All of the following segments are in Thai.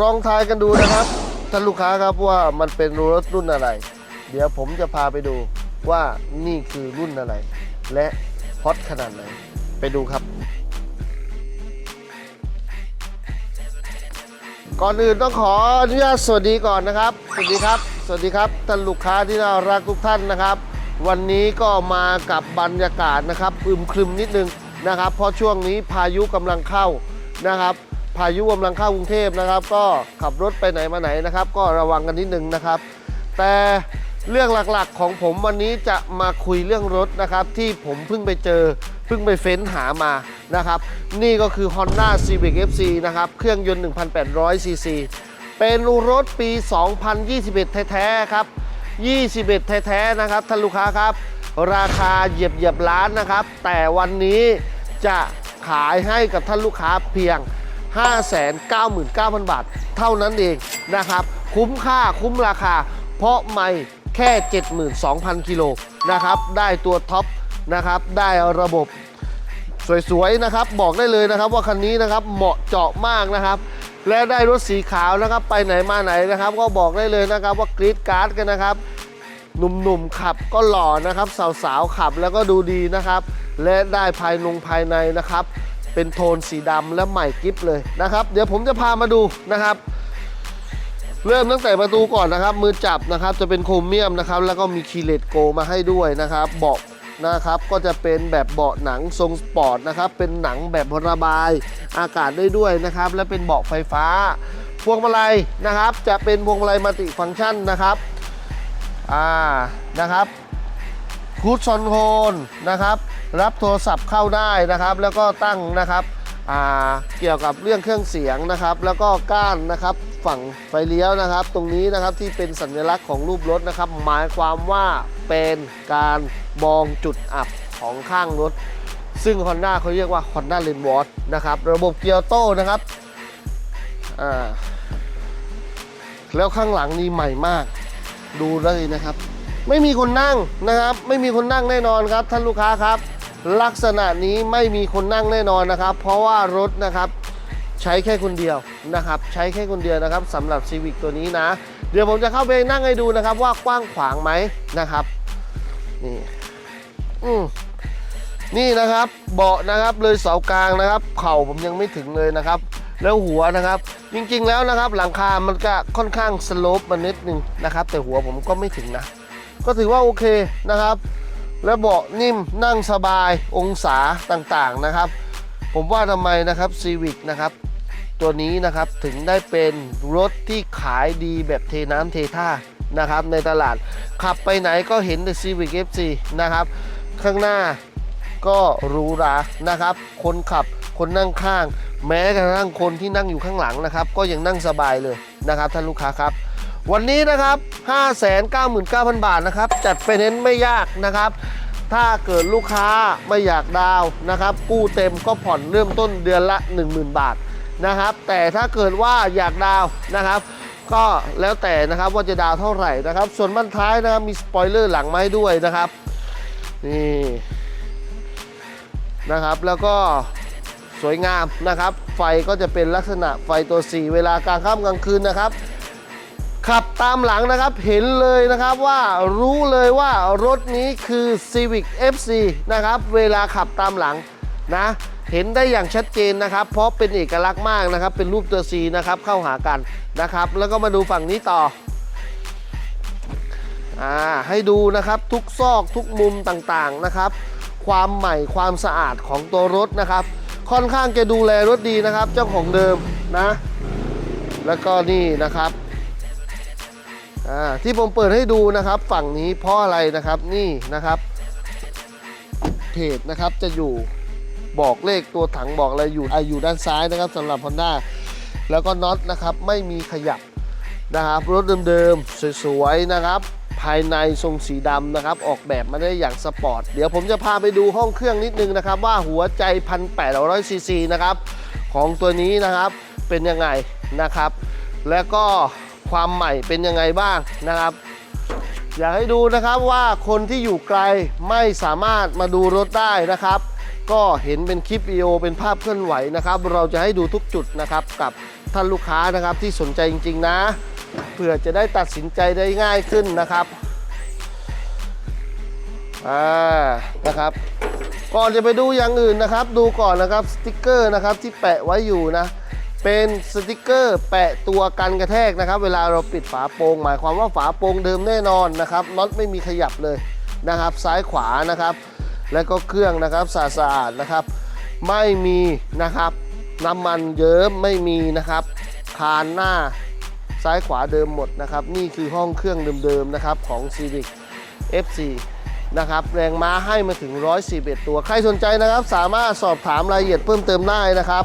ลองทายกันดูนะครับท่านลูกค้าครับว่ามันเป็นรถรุ่นอะไร เดี๋ยวผมจะพาไปดูว่านี่คือรุ่นอะไร และฮอตขนาดไหน ไปดูครับ ก่อนอื่นต้องขออนุญาตสวัสดีก่อนนะครับ สวัสดีครับ สวัสดีครับท่านลูกค้าที่น่ารักทุกท่านนะครับ วันนี้ก็มากับบรรยากาศนะครับอึมครึมนิดนึงนะครับ เพราะช่วงนี้พายุกำลังเข้านะครับ พายุกำลังเข้ากรุงเทพนะครับ ก็ขับรถไปไหนมาไหนนะครับ ก็ระวังกันนิดนึงนะครับ แต่เรื่องหลักๆของผมวันนี้จะมาคุยเรื่องรถนะครับ ที่ผมเพิ่งไปเจอเพิ่งไปเฟ้นหามานะครับ นี่ก็คือ Honda Civic FC นะครับ เครื่องยนต์ 1,800 ซีซี เป็นรถปี 2021 แท้ๆครับ 21 แท้ๆนะครับท่านลูกค้าครับ ราคาเหยียบเหยียบๆล้านนะครับ แต่วันนี้จะขายให้กับท่านลูกค้าเพียง 599,000 บาท เท่านั้นเองนะครับ คุ้มค่าคุ้มราคา เพราะไม่แค่ 72,000 กิโลนะครับ ได้ตัวท็อปนะครับ ได้ระบบสวยๆนะครับ บอกได้เลยนะครับว่าคันนี้นะครับเหมาะเจาะมากนะครับ และได้รถสีขาวนะครับ ไปไหนมาไหนนะครับ ก็บอกได้เลยนะครับว่ากรีดการ์ดกันนะครับ หนุ่มๆขับก็หล่อนะครับ สาวๆขับแล้วก็ดูดีนะครับ และได้ภายนงภายในนะครับ เป็นโทนสีดำและใหม่กิฟเลยนะครับ เดี๋ยวผมจะพามาดูนะครับ เริ่มตั้งแต่ประตูก่อนนะครับ มือจับนะครับจะเป็นโครเมียมนะครับ แล้วก็มีคีเลตโกมาให้ด้วยนะครับเบาะนะครับก็จะเป็นแบบเบาะหนังทรงสปอร์ตนะครับเป็นหนังแบบระบายอากาศได้ด้วยนะครับ และเป็นเบาะไฟฟ้า พวงมาลัยนะครับ จะเป็นพวงมาลัยมัลติฟังก์ชันนะครับอ่านะครับ คูดซอนโฮนนะครับ รับโทรศัพท์เข้าได้นะครับ แล้วก็ตั้งนะครับเกี่ยวกับเรื่องเครื่องเสียงนะครับ แล้วก็ก้านนะครับฝั่งไฟเลี้ยวนะครับ ตรงนี้นะครับที่เป็นสัญลักษณ์ของรูปรถนะครับ หมายความว่าเป็นการมองจุดอับของข้างรถ ซึ่ง Honda เขาเรียกว่า Honda l a n w a t นะครับ ระบบเกียร์โต้นะครับแล้วข้างหลังนี่ใหม่มากดูเลยนะครับ ไม่มีคนนั่งนะครับ ไม่มีคนนั่งแน่นอนครับ ท่านลูกค้าครับ ลักษณะนี้ไม่มีคนนั่งแน่นอนนะครับ เพราะว่ารถนะครับใช้แค่คนเดียวนะครับ ใช้แค่คนเดียวนะครับสำหรับ Civic ตัวนี้นะ เดี๋ยวผมจะเข้าไปนั่งให้ดูนะครับ ว่ากว้างขวางไหมนะครับนี่อืมนี่นะครับเบาะนะครับเลยเสากลางนะครับ เข่าผมยังไม่ถึงเลยนะครับ แล้วหัวนะครับ จริงๆแล้วนะครับ หลังคามันก็ค่อนข้างสโลปมานิดนึงนะครับ แต่หัวผมก็ไม่ถึงนะ ก็ถือว่าโอเคนะครับ และเบาะนิ่มนั่งสบายองศาต่างๆนะครับ ผมว่าทำไมนะครับ Civic นะครับตัวนี้นะครับถึงได้เป็นรถที่ขายดีแบบเทน้ำเทท่านะครับในตลาด ขับไปไหนก็เห็นแต่ Civic FC นะครับ ข้างหน้าก็หรูหรานะครับ คนขับคนนั่งข้าง แม้กระทั่งคนที่นั่งอยู่ข้างหลังนะครับ ก็ยังนั่งสบายเลยนะครับท่านลูกค้าครับ วันนี้นะครับ 599,000 บาทนะครับ จัดไฟแนนซ์ไม่ยากนะครับ ถ้าเกิดลูกค้าไม่อยากดาวนะครับ กู้เต็มก็ผ่อนเริ่มต้นเดือนละ 10,000 บาทนะครับ แต่ถ้าเกิดว่าอยากดาวนะครับ ก็แล้วแต่นะครับว่าจะดาวเท่าไหร่นะครับ ส่วนบันท้ายนะครับมีสปอยเลอร์หลังมาให้ด้วยนะครับนี่นะครับแล้วก็สวยงามนะครับ ไฟก็จะเป็นลักษณะไฟตัว 4 เวลากลางค่ำกลางคืนนะครับ ขับตามหลังนะครับเห็นเลยนะครับว่ารู้เลยว่ารถนี้คือ Civic FC นะครับเวลาขับตามหลังนะเห็นได้อย่างชัดเจนนะครับ เพราะเป็นเอกลักษณ์มากนะครับ เป็นรูปตัว C นะครับเข้าหากันนะครับ แล้วก็มาดูฝั่งนี้ต่ออ่าให้ดูนะครับทุกซอกทุกมุมต่างๆนะครับ ความใหม่ความสะอาดของตัวรถนะครับ ค่อนข้างจะดูแลรถดีนะครับ เจ้าของเดิมนะ แล้วก็นี่นะครับ อ่าที่ผมเปิดให้ดูนะครับ ฝั่งนี้เพราะอะไรนะครับนี่นะครับเพจนะครับจะอยู่บอกเลขตัวถังบอกอะไรอยู่ออยู่ด้านซ้ายนะครับสำหรับ Honda แล้วก็น็อตนะครับไม่มีขยับนะครับรถเดิมๆ สวยๆนะครับ ภายในทรงสีดำนะครับ ออกแบบมาได้อย่างสปอร์ต เดี๋ยวผมจะพาไปดูห้องเครื่องนิดนึงนะครับ ว่าหัวใจ 1,800ซีซีนะครับ ของตัวนี้นะครับเป็นยังไงนะครับ และก็ ความใหม่เป็นยังไงบ้างนะครับ อยากให้ดูนะครับว่าคนที่อยู่ไกลไม่สามารถมาดูรถได้นะครับ ก็เห็นเป็นคลิปวิดีโอเป็นภาพเคลื่อนไหวนะครับ เราจะให้ดูทุกจุดนะครับกับท่านลูกค้านะครับที่สนใจจริง ๆ นะเพื่อจะได้ตัดสินใจได้ง่ายขึ้นนะครับอ่านะครับ ก่อนจะไปดูอย่างอื่นนะครับ ดูก่อนนะครับสติกเกอร์นะครับที่แปะไว้อยู่นะ เป็นสติกเกอร์แปะตัวกันกระแทกนะครับ เวลาเราปิดฝาโปรงหมายความว่าฝาโปรงเดิมแน่นอนนะครับน็อตไม่มีขยับเลยนะครับ ซ้ายขวานะครับ แล้วก็เครื่องนะครับสะอาดนะครับ ไม่มีนะครับน้ำมันเยิ้มไม่มีนะครับคานหน้าซ้ายขวาเดิมหมดนะครับ นี่คือห้องเครื่องเดิมๆนะครับของ Civic F4 นะครับแรงม้าให้มาถึง141ตัว ใครสนใจนะครับ สามารถสอบถามรายละเอียดเพิ่มเติมได้นะครับ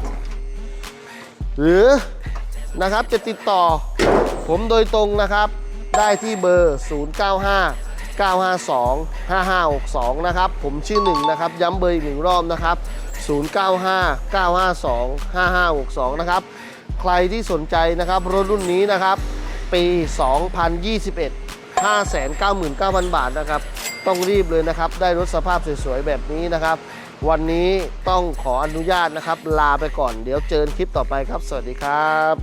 หรือนะครับจะติดต่อผมโดยตรงนะครับ ได้ที่เบอร์ 095 952 5562 นะครับ ผมชื่อหนึ่งนะครับ ย้ำเบอร์อีกหนึ่งรอบนะครับ 095 952 5562 นะครับ ใครที่สนใจนะครับ รถรุ่นนี้นะครับ ปี 2021 599,000 บาทนะครับ ต้องรีบเลยนะครับ ได้รถสภาพสวยๆ แบบนี้นะครับ วันนี้ต้องขออนุญาตนะครับ ลาไปก่อน เดี๋ยวเจอกันคลิปต่อไปครับ สวัสดีครับ